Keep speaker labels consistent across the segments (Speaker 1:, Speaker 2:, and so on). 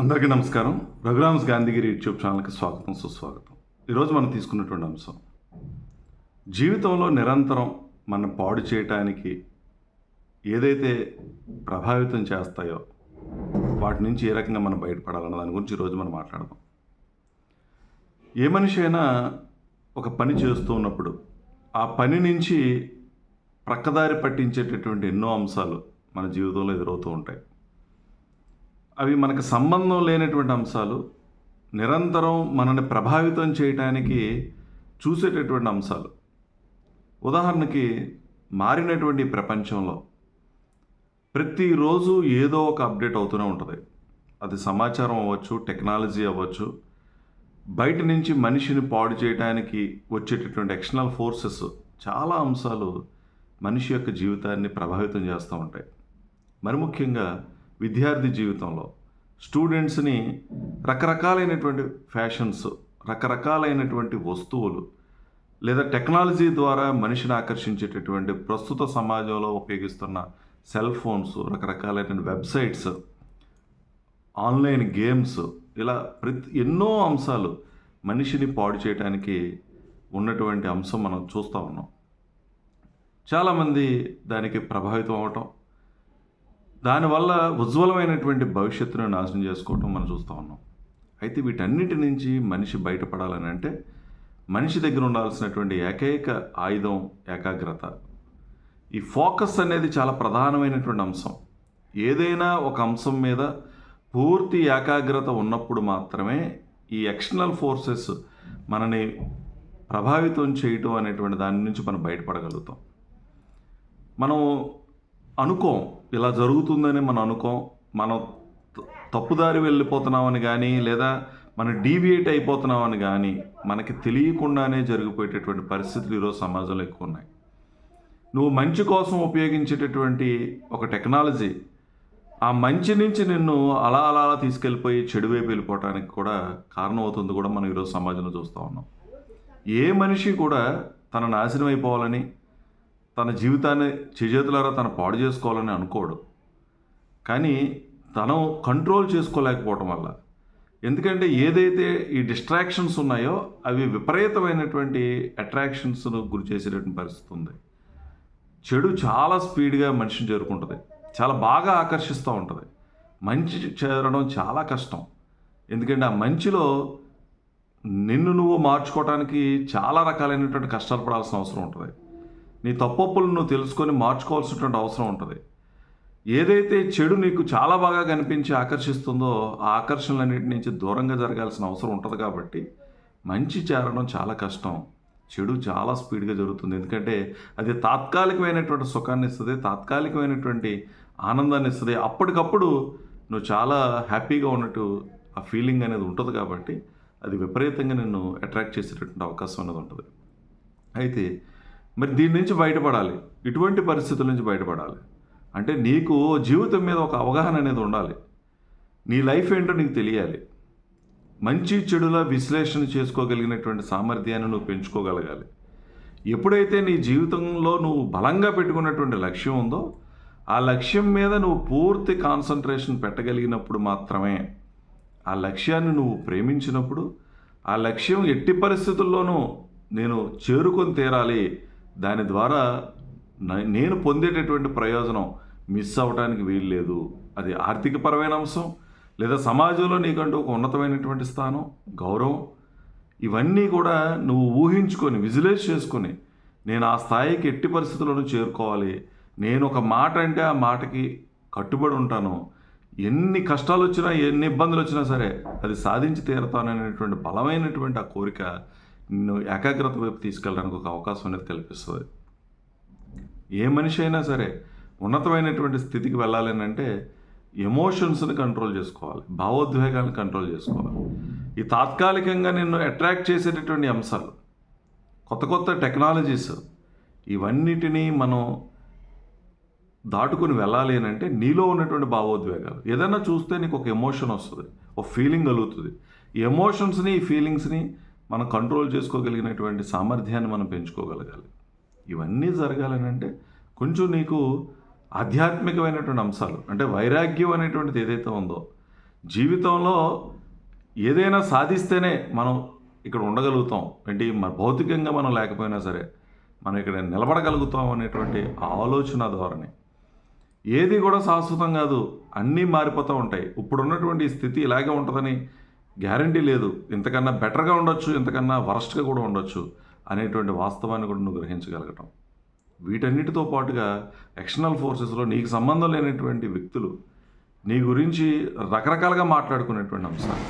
Speaker 1: అందరికీ నమస్కారం. రఘురామ్స్ గాంధీగిరి యూట్యూబ్ ఛానల్కి స్వాగతం సుస్వాగతం. ఈరోజు మనం తీసుకున్నటువంటి అంశం జీవితంలో నిరంతరం మనం పాడు చేయటానికి ఏదైతే ప్రభావితం చేస్తాయో వాటి నుంచి ఏ రకంగా మనం బయటపడాలన్న దాని గురించి ఈరోజు మనం మాట్లాడదాం. ఏ మనిషి అయినా ఒక పని చేస్తూ ఉన్నప్పుడు ఆ పని నుంచి ప్రక్కదారి పట్టించేటటువంటి ఎన్నో అంశాలు మన జీవితంలో ఎదురవుతూ ఉంటాయి. అవి మనకు సంబంధం లేనటువంటి అంశాలు నిరంతరం మనల్ని ప్రభావితం చేయటానికి చూసేటటువంటి అంశాలు. ఉదాహరణకి మారినటువంటి ప్రపంచంలో ప్రతిరోజు ఏదో ఒక అప్డేట్ అవుతూనే ఉంటుంది. అది సమాచారం అవ్వచ్చు టెక్నాలజీ అవ్వచ్చు. బయట నుంచి మనిషిని పాడు చేయడానికి వచ్చేటటువంటి ఎక్స్టర్నల్ ఫోర్సెస్ చాలా అంశాలు మనిషి యొక్క జీవితాన్ని ప్రభావితం చేస్తూ ఉంటాయి. మరి ముఖ్యంగా విద్యార్థి జీవితంలో స్టూడెంట్స్ని రకరకాలైనటువంటి ఫ్యాషన్స్ రకరకాలైనటువంటి వస్తువులు లేదా టెక్నాలజీ ద్వారా మనిషిని ఆకర్షించేటటువంటి ప్రస్తుత సమాజంలో ఉపయోగిస్తున్న సెల్ ఫోన్స్ రకరకాలైన వెబ్సైట్స్ ఆన్లైన్ గేమ్స్ ఇలా ప్రతి ఎన్నో అంశాలు మనిషిని పాడు చేయడానికి ఉన్నటువంటి అంశం మనం చూస్తూ ఉన్నాం. చాలామంది దానికి ప్రభావితం అవటం దానివల్ల ఉజ్వలమైనటువంటి భవిష్యత్తును నాశనం చేసుకోవటం మనం చూస్తూ ఉన్నాం. అయితే వీటన్నిటి నుంచి మనిషి బయటపడాలని అంటే మనిషి దగ్గర ఉండాల్సినటువంటి ఏకైక ఆయుధం ఏకాగ్రత. ఈ ఫోకస్ అనేది చాలా ప్రధానమైనటువంటి అంశం. ఏదైనా ఒక అంశం మీద పూర్తి ఏకాగ్రత ఉన్నప్పుడు మాత్రమే ఈ ఎక్స్టర్నల్ ఫోర్సెస్ మనని ప్రభావితం చేయటం అనేటువంటి దాని నుంచి మనం బయటపడగలుగుతాం. మనం అనుకోం. ఇలా జరుగుతుందని మనం అనుకోం. మనం తప్పుదారి వెళ్ళిపోతున్నామని కానీ లేదా మనం డీవియేట్ అయిపోతున్నామని కానీ మనకి తెలియకుండానే జరిగిపోయేటటువంటి పరిస్థితులు ఈరోజు సమాజంలో ఎక్కువ ఉన్నాయి నువ్వు మంచి కోసం ఉపయోగించేటటువంటి ఒక టెక్నాలజీ ఆ మంచి నుంచి నిన్ను అలా అలా అలా తీసుకెళ్ళిపోయి చెడు వైపు వెళ్ళిపోవటానికి కూడా కారణం అవుతుంది కూడా మనం ఈరోజు సమాజంలో చూస్తూ ఉన్నాం. ఏ మనిషి కూడా తన నాశనం అయిపోవాలని తన జీవితాన్ని చేజేతులారా తను పాడు చేసుకోవాలని అనుకోడు. కానీ తను కంట్రోల్ చేసుకోలేకపోవటం వల్ల. ఎందుకంటే ఏదైతే ఈ డిస్ట్రాక్షన్స్ ఉన్నాయో అవి విపరీతమైనటువంటి అట్రాక్షన్స్ను గురి చేసేటటువంటి పరిస్థితి ఉంది. చెడు చాలా స్పీడ్గా మనిషిని చేరుకుంటుంది. చాలా బాగా ఆకర్షిస్తూ ఉంటుంది. మంచి చేరడం చాలా కష్టం. ఎందుకంటే ఆ మంచిలో నిన్ను నువ్వు మార్చుకోవడానికి చాలా రకాలైనటువంటి కష్టాలు పడాల్సిన అవసరం ఉంటుంది. నీ తప్పప్పులను నువ్వు తెలుసుకొని మార్చుకోవాల్సినటువంటి అవసరం ఉంటుంది. ఏదైతే చెడు నీకు చాలా బాగా కనిపించి ఆకర్షిస్తుందో ఆ ఆకర్షణలన్నిటి నుంచి దూరంగా జరగాల్సిన అవసరం ఉంటుంది కాబట్టి మంచి చేరడం చాలా కష్టం. చెడు చాలా స్పీడ్గా జరుగుతుంది. ఎందుకంటే అది తాత్కాలికమైనటువంటి సుఖాన్ని ఇస్తుంది తాత్కాలికమైనటువంటి ఆనందాన్ని ఇస్తుంది. అప్పటికప్పుడు నువ్వు చాలా హ్యాపీగా ఉన్నట్టు ఆ ఫీలింగ్ అనేది ఉంటుంది కాబట్టి అది విపరీతంగా నిన్ను అట్రాక్ట్ చేసేటటువంటి అవకాశం అనేది ఉంటుంది. అయితే మరి దీని నుంచి బయటపడాలి. ఇటువంటి పరిస్థితుల నుంచి బయటపడాలి. అంటే నీకు జీవితం మీద ఒక అవగాహన అనేది ఉండాలి. నీ లైఫ్ ఏంటో నీకు తెలియాలి. మంచి చెడుల విశ్లేషణ చేసుకోగలిగినటువంటి సామర్థ్యాన్ని నువ్వు పెంచుకోగలగాలి. ఎప్పుడైతే నీ జీవితంలో నువ్వు బలంగా పెట్టుకున్నటువంటి లక్ష్యం ఉందో ఆ లక్ష్యం మీద నువ్వు పూర్తి కాన్సన్ట్రేషన్ పెట్టగలిగినప్పుడు మాత్రమే ఆ లక్ష్యాన్ని నువ్వు ప్రేమించినప్పుడు ఆ లక్ష్యం ఎట్టి పరిస్థితుల్లోనూ నేను చేరుకొని తీరాలి దాని ద్వారా నేను పొందేటటువంటి ప్రయోజనం మిస్ అవ్వడానికి వీలు లేదు. అది ఆర్థికపరమైన అంశం లేదా సమాజంలో నీకంటూ ఒక ఉన్నతమైనటువంటి స్థానం గౌరవం ఇవన్నీ కూడా నువ్వు ఊహించుకొని విజువలైజ్ చేసుకొని నేను ఆ స్థాయికి ఎట్టి పరిస్థితుల్లోనూ చేరుకోవాలి. నేను ఒక మాట అంటే ఆ మాటకి కట్టుబడి ఉంటాను. ఎన్ని కష్టాలు వచ్చినా ఎన్ని ఇబ్బందులు వచ్చినా సరే అది సాధించి తీరతాననేటువంటి బలమైనటువంటి ఆ కోరిక ఏకాగ్రత వైపు తీసుకెళ్ళడానికి ఒక అవకాశం అనేది కల్పిస్తుంది. ఏ మనిషి అయినా సరే ఉన్నతమైనటువంటి స్థితికి వెళ్ళాలని అంటే ఎమోషన్స్ని కంట్రోల్ చేసుకోవాలి భావోద్వేగాన్ని కంట్రోల్ చేసుకోవాలి. ఈ తాత్కాలికంగా నిన్ను అట్రాక్ట్ చేసేటటువంటి అంశాలు కొత్త కొత్త టెక్నాలజీస్ ఇవన్నిటినీ మనం దాటుకుని వెళ్ళాలి అని అంటే నీలో ఉన్నటువంటి భావోద్వేగాలు. ఏదైనా చూస్తే నీకు ఒక ఎమోషన్ వస్తుంది ఒక ఫీలింగ్ కలుగుతుంది. ఎమోషన్స్ని ఈ ఫీలింగ్స్ని మనం కంట్రోల్ చేసుకోగలిగినటువంటి సామర్థ్యాన్ని మనం పెంచుకోగలగాలి. ఇవన్నీ జరగాలని అంటే కొంచెం నీకు ఆధ్యాత్మికమైనటువంటి అంశాలు అంటే వైరాగ్యం అనేటువంటిది ఏదైతే ఉందో జీవితంలో ఏదైనా సాధిస్తేనే మనం ఇక్కడ ఉండగలుగుతాం. అంటే మన భౌతికంగా మనం లేకపోయినా సరే మనం ఇక్కడ నిలబడగలుగుతాం అనేటువంటి ఆలోచన ధోరణి. ఏది కూడా శాశ్వతం కాదు. అన్నీ మారిపోతూ ఉంటాయి. ఇప్పుడు ఉన్నటువంటి స్థితి ఇలాగే ఉంటుందని గ్యారంటీ లేదు. ఇంతకన్నా బెటర్గా ఉండొచ్చు ఇంతకన్నా వరస్ట్గా కూడా ఉండొచ్చు అనేటువంటి వాస్తవాన్ని కూడా నువ్వు గ్రహించగలగటం. వీటన్నిటితో పాటుగా ఎక్స్టర్నల్ ఫోర్సెస్లో నీకు సంబంధం లేనటువంటి వ్యక్తులు నీ గురించి రకరకాలుగా మాట్లాడుకునేటువంటి అంశాలు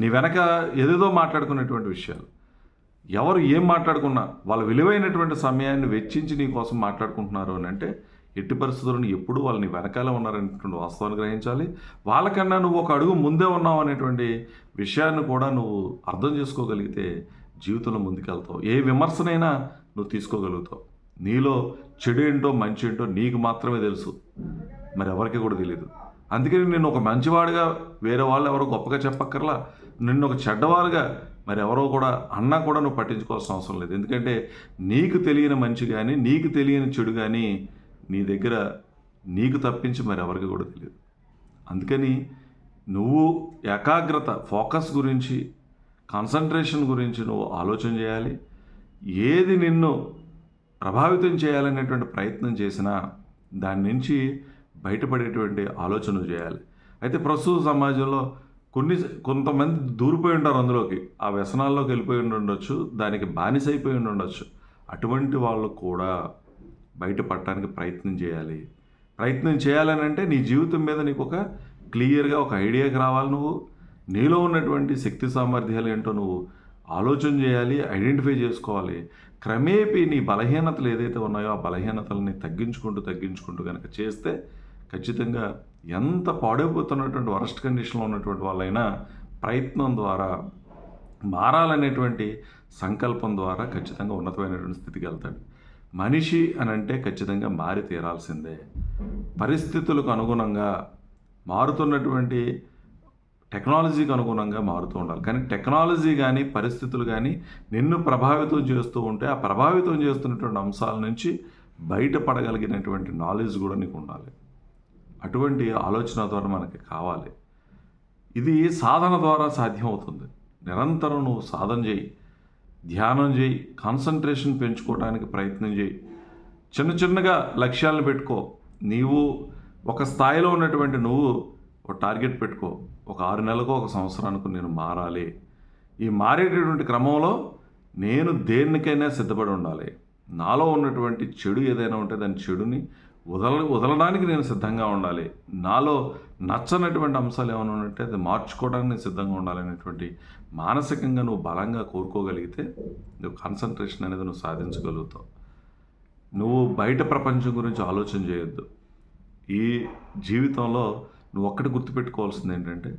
Speaker 1: నీ వెనక ఏదేదో మాట్లాడుకునేటువంటి విషయాలు ఎవరు ఏం మాట్లాడుకున్నా వాళ్ళ విలువైనటువంటి సమయాన్ని వెచ్చించి నీ కోసం మాట్లాడుకుంటున్నారు అని అంటే ఎట్టి పరిస్థితులను ఎప్పుడు వాళ్ళని వెనకాల ఉన్నారనేటువంటి వాస్తవాన్ని గ్రహించాలి. వాళ్ళకన్నా నువ్వు ఒక అడుగు ముందే ఉన్నావు అనేటువంటి విషయాన్ని కూడా నువ్వు అర్థం చేసుకోగలిగితే జీవితంలో ముందుకెళ్తావు. ఏ విమర్శనైనా నువ్వు తీసుకోగలుగుతావు. నీలో చెడు ఏంటో మంచి ఏంటో నీకు మాత్రమే తెలుసు. మరి ఎవరికి కూడా తెలియదు అందుకని నేను ఒక మంచివాడిగా వేరే వాళ్ళు ఎవరో గొప్పగా చెప్పక్కర్లా. నిన్ను ఒక చెడ్డవారుగా మరి ఎవరో కూడా అన్నా కూడా నువ్వు పట్టించుకోవాల్సిన అవసరం లేదు. ఎందుకంటే నీకు తెలియని మంచి కానీ నీకు తెలియని చెడు కానీ నీ దగ్గర నీకు తప్పించి మరి ఎవరికి కూడా తెలియదు. అందుకని నువ్వు ఏకాగ్రత ఫోకస్ గురించి కాన్సన్ట్రేషన్ గురించి నువ్వు ఆలోచన చేయాలి. ఏది నిన్ను ప్రభావితం చేయాలనేటువంటి ప్రయత్నం చేసినా దాని నుంచి బయటపడేటువంటి ఆలోచన చేయాలి. అయితే ప్రస్తుత సమాజంలో కొన్ని కొంతమంది దూరిపోయి ఉంటారు అందులోకి. ఆ వ్యసనాల్లోకి వెళ్ళిపోయి ఉండొచ్చు దానికి బానిస అయిపోయి ఉండొచ్చు అటువంటి వాళ్ళు కూడా బయటపడటానికి ప్రయత్నం చేయాలి. ప్రయత్నం చేయాలని అంటే నీ జీవితం మీద నీకు ఒక క్లియర్గా ఒక ఐడియాకి రావాలి నువ్వు. నీలో ఉన్నటువంటి శక్తి సామర్థ్యాలు ఏంటో నువ్వు ఆలోచన చేయాలి ఐడెంటిఫై చేసుకోవాలి. క్రమేపీ నీ బలహీనతలు ఏదైతే ఉన్నాయో ఆ బలహీనతలని తగ్గించుకుంటూ తగ్గించుకుంటూ కనుక చేస్తే ఖచ్చితంగా ఎంత పాడైపోతున్నటువంటి వరస్ట్ కండిషన్లో ఉన్నటువంటి వాళ్ళైనా ప్రయత్నం ద్వారా మారాలనేటువంటి సంకల్పం ద్వారా ఖచ్చితంగా ఉన్నతమైనటువంటి స్థితికి వెళ్తాడు. మనిషి అని అంటే ఖచ్చితంగా మారి తీరాల్సిందే. పరిస్థితులకు అనుగుణంగా మారుతున్నటువంటి టెక్నాలజీకి అనుగుణంగా మారుతూ ఉండాలి. కానీ టెక్నాలజీ కానీ పరిస్థితులు కానీ నిన్ను ప్రభావితం చేస్తూ ఉంటే ఆ ప్రభావితం చేస్తున్నటువంటి అంశాల నుంచి బయటపడగలిగినటువంటి నాలెడ్జ్ కూడా నీకు ఉండాలి. అటువంటి ఆలోచన ద్వారా మనకి కావాలి. ఇది సాధన ద్వారా సాధ్యమవుతుంది. నిరంతరం నువ్వు సాధన చేయి. ధ్యానం చేయి కాన్సన్ట్రేషన్ పెంచుకోవడానికి ప్రయత్నం చేయి. చిన్న చిన్నగా లక్ష్యాలను పెట్టుకో. నీవు ఒక స్థాయిలో ఉన్నటువంటి నువ్వు ఒక టార్గెట్ పెట్టుకో. ఒక ఆరు నెలలకు ఒక సంవత్సరానికి నేను మారాలి. ఈ మారేటటువంటి క్రమంలో నేను దేనికైనా సిద్ధపడి ఉండాలి. నాలో ఉన్నటువంటి చెడు ఏదైనా ఉంటే దాని చెడుని వదల వదలడానికి నేను సిద్ధంగా ఉండాలి. నాలో నచ్చనటువంటి అంశాలు ఏమైనా ఉన్నట్టే అది మార్చుకోవడానికి నేను సిద్ధంగా ఉండాలనేటువంటి మానసికంగా నువ్వు బలంగా కోరుకోగలిగితే నువ్వు కాన్సన్ట్రేషన్ అనేది నువ్వు సాధించగలుగుతావు. నువ్వు బయట ప్రపంచం గురించి ఆలోచన చేయొద్దు. ఈ జీవితంలో నువ్వు ఒక్కటి గుర్తుపెట్టుకోవాల్సింది ఏంటంటే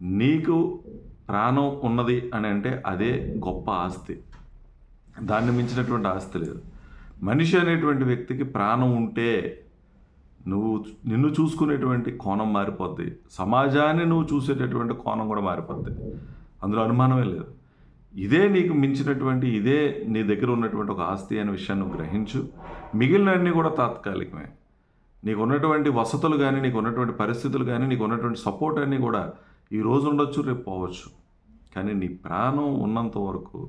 Speaker 1: నీకు ప్రాణం ఉన్నది అని అంటే అదే గొప్ప ఆస్తి. దాన్ని మించినటువంటి ఆస్తి లేదు. మనిషి అనేటువంటి వ్యక్తికి ప్రాణం ఉంటే నువ్వు నిన్ను చూసుకునేటువంటి కోణం మారిపోద్ది. సమాజాన్ని నువ్వు చూసేటటువంటి కోణం కూడా మారిపోద్ది. అందులో అనుమానమే లేదు. ఇదే నీకు మించినటువంటి ఇదే నీ దగ్గర ఉన్నటువంటి ఒక ఆస్తి అనే విషయాన్ని నువ్వు గ్రహించు. మిగిలినవన్నీ కూడా తాత్కాలికమే. నీకు ఉన్నటువంటి వసతులు కానీ నీకు ఉన్నటువంటి పరిస్థితులు కానీ నీకు ఉన్నటువంటి సపోర్ట్ అన్నీ కూడా ఈ రోజు ఉండొచ్చు రేపు పోవచ్చు. కానీ నీ ప్రాణం ఉన్నంత వరకు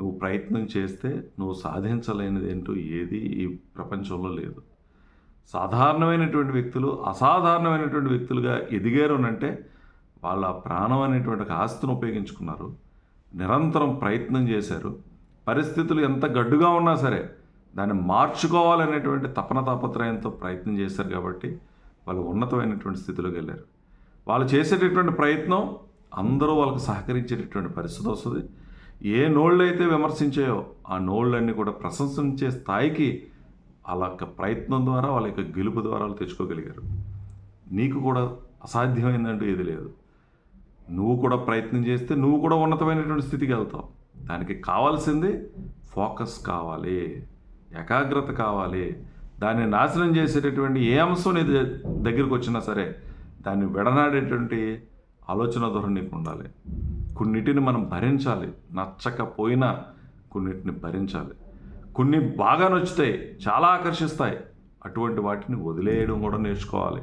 Speaker 1: నువ్వు ప్రయత్నం చేస్తే నువ్వు సాధించలేనిది ఏంటో ఏది ఈ ప్రపంచంలో లేదు. సాధారణమైనటువంటి వ్యక్తులు అసాధారణమైనటువంటి వ్యక్తులుగా ఎదిగారు అంటే వాళ్ళ ప్రాణం అనేటువంటి ఒక ఆస్తిని ఉపయోగించుకున్నారు. నిరంతరం ప్రయత్నం చేశారు. పరిస్థితులు ఎంత గడ్డుగా ఉన్నా సరే దాన్ని మార్చుకోవాలనేటువంటి తపన తాపత్రయంతో ప్రయత్నం చేశారు కాబట్టి వాళ్ళు ఉన్నతమైనటువంటి స్థితిలోకి వెళ్ళారు. వాళ్ళు చేసేటటువంటి ప్రయత్నం అందరూ వాళ్ళకి సహకరించేటటువంటి పరిస్థితి వస్తుంది. ఏ నోళ్ళు అయితే విమర్శించాయో ఆ నోళ్ళన్నీ కూడా ప్రశంసించే స్థాయికి వాళ్ళ యొక్క ప్రయత్నం ద్వారా వాళ్ళ యొక్క గెలుపు ద్వారా వాళ్ళు తెచ్చుకోగలిగారు. నీకు కూడా అసాధ్యమైందంటూ ఏది లేదు. నువ్వు కూడా ప్రయత్నం చేస్తే నువ్వు కూడా ఉన్నతమైనటువంటి స్థితికి వెళ్తావు. దానికి కావాల్సింది ఫోకస్ కావాలి ఏకాగ్రత కావాలి. దాన్ని నాశనం చేసేటటువంటి ఏ అంశం నీ దగ్గరికి వచ్చినా సరే దాన్ని విడనాడేటువంటి ఆలోచన ధోరణి నీకు ఉండాలి. కొన్నిటిని మనం భరించాలి. నచ్చకపోయినా కొన్నిటిని భరించాలి. కొన్ని బాగా నచ్చుతాయి చాలా ఆకర్షిస్తాయి. అటువంటి వాటిని వదిలేయడం కూడా నేర్చుకోవాలి.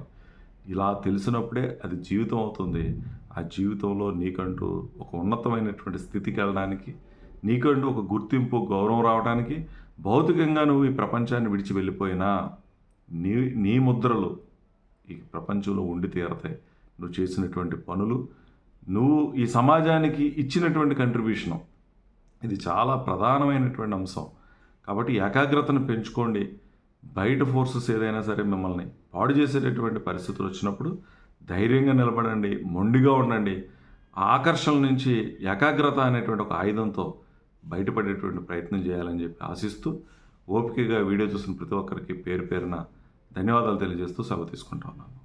Speaker 1: ఇలా తెలిసినప్పుడే అది జీవితం అవుతుంది. ఆ జీవితంలో నీకంటూ ఒక ఉన్నతమైనటువంటి స్థితికి వెళ్ళడానికి నీకంటూ ఒక గుర్తింపు గౌరవం రావడానికి భౌతికంగా నువ్వు ఈ ప్రపంచాన్ని విడిచి వెళ్ళిపోయినా నీ నీ ముద్రలు ఈ ప్రపంచంలో ఉండి తీరతాయి. నువ్వు చేసినటువంటి పనులు నువ్వు ఈ సమాజానికి ఇచ్చినటువంటి కంట్రిబ్యూషను ఇది చాలా ప్రధానమైనటువంటి అంశం. కాబట్టి ఏకాగ్రతను పెంచుకోండి. బయట ఫోర్సెస్ ఏదైనా సరే మిమ్మల్ని పాడు చేసేటటువంటి పరిస్థితులు వచ్చినప్పుడు ధైర్యంగా నిలబడండి. మొండిగా ఉండండి. ఆకర్షణ నుంచి ఏకాగ్రత అనేటువంటి ఒక ఆయుధంతో బయటపడేటువంటి ప్రయత్నం చేయాలని చెప్పి ఆశిస్తూ ఓపికగా వీడియో చూసిన ప్రతి ఒక్కరికి పేరు పేరున ధన్యవాదాలు తెలియజేస్తూ సెలవు తీసుకుంటా ఉన్నాను.